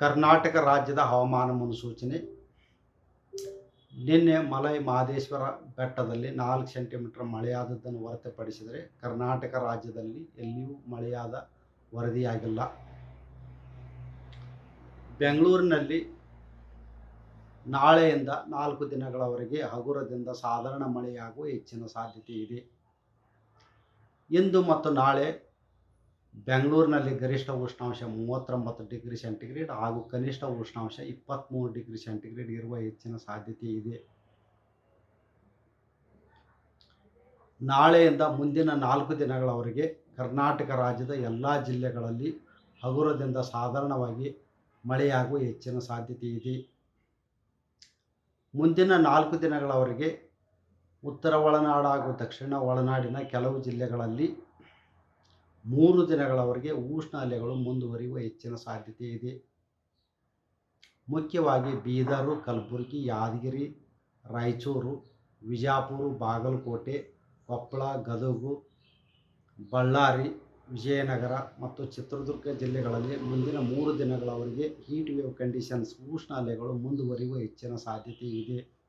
ಕರ್ನಾಟಕ ರಾಜ್ಯದ ಹವಾಮಾನ ಮುನ್ಸೂಚನೆ. ನಿನ್ನೆ ಮಲೈ ಮಹದೇಶ್ವರ ಬೆಟ್ಟದಲ್ಲಿ ನಾಲ್ಕು ಸೆಂಟಿಮೀಟರ್ ಮಳೆಯಾದದ್ದನ್ನು ಹೊರತುಪಡಿಸಿದರೆ ಕರ್ನಾಟಕ ರಾಜ್ಯದಲ್ಲಿ ಎಲ್ಲಿಯೂ ಮಳೆಯಾದ ವರದಿಯಾಗಿಲ್ಲ. ಬೆಂಗಳೂರಿನಲ್ಲಿ ನಾಳೆಯಿಂದ ನಾಲ್ಕು ದಿನಗಳವರೆಗೆ ಹಗುರದಿಂದ ಸಾಧಾರಣ ಮಳೆಯಾಗುವ ಹೆಚ್ಚಿನ ಸಾಧ್ಯತೆ ಇದೆ. ಇಂದು ಮತ್ತು ನಾಳೆ ಬೆಂಗಳೂರಿನಲ್ಲಿ ಗರಿಷ್ಠ ಉಷ್ಣಾಂಶ ಮೂವತ್ತೊಂಬತ್ತು ಡಿಗ್ರಿ ಸೆಂಟಿಗ್ರೇಡ್ ಹಾಗೂ ಕನಿಷ್ಠ ಉಷ್ಣಾಂಶ ಇಪ್ಪತ್ತ್ಮೂರು ಡಿಗ್ರಿ ಸೆಂಟಿಗ್ರೇಡ್ ಇರುವ ಹೆಚ್ಚಿನ ಸಾಧ್ಯತೆ ಇದೆ. ನಾಳೆಯಿಂದ ಮುಂದಿನ ನಾಲ್ಕು ದಿನಗಳವರೆಗೆ ಕರ್ನಾಟಕ ರಾಜ್ಯದ ಎಲ್ಲ ಜಿಲ್ಲೆಗಳಲ್ಲಿ ಹಗುರದಿಂದ ಸಾಧಾರಣವಾಗಿ ಮಳೆಯಾಗುವ ಹೆಚ್ಚಿನ ಸಾಧ್ಯತೆ ಇದೆ. ಮುಂದಿನ ನಾಲ್ಕು ದಿನಗಳವರೆಗೆ ಉತ್ತರ ಒಳನಾಡು ಹಾಗೂ ದಕ್ಷಿಣ ಒಳನಾಡಿನ ಕೆಲವು ಜಿಲ್ಲೆಗಳಲ್ಲಿ ಮೂರು ದಿನಗಳವರೆಗೆ ಉಷ್ಣ ಅಲೆಗಳು ಮುಂದುವರಿಯುವ ಹೆಚ್ಚಿನ ಸಾಧ್ಯತೆ ಇದೆ. ಮುಖ್ಯವಾಗಿ ಬೀದರು, ಕಲಬುರಗಿ, ಯಾದಗಿರಿ, ರಾಯಚೂರು, ವಿಜಾಪುರ, ಬಾಗಲಕೋಟೆ, ಕೊಪ್ಪಳ, ಗದಗು, ಬಳ್ಳಾರಿ, ವಿಜಯನಗರ ಮತ್ತು ಚಿತ್ರದುರ್ಗ ಜಿಲ್ಲೆಗಳಲ್ಲಿ ಮುಂದಿನ ಮೂರು ದಿನಗಳವರೆಗೆ ಹೀಟ್ ವೇವ್ ಕಂಡೀಷನ್ಸ್ ಉಷ್ಣ ಅಲೆಗಳು ಮುಂದುವರಿಯುವ ಹೆಚ್ಚಿನ ಸಾಧ್ಯತೆ ಇದೆ.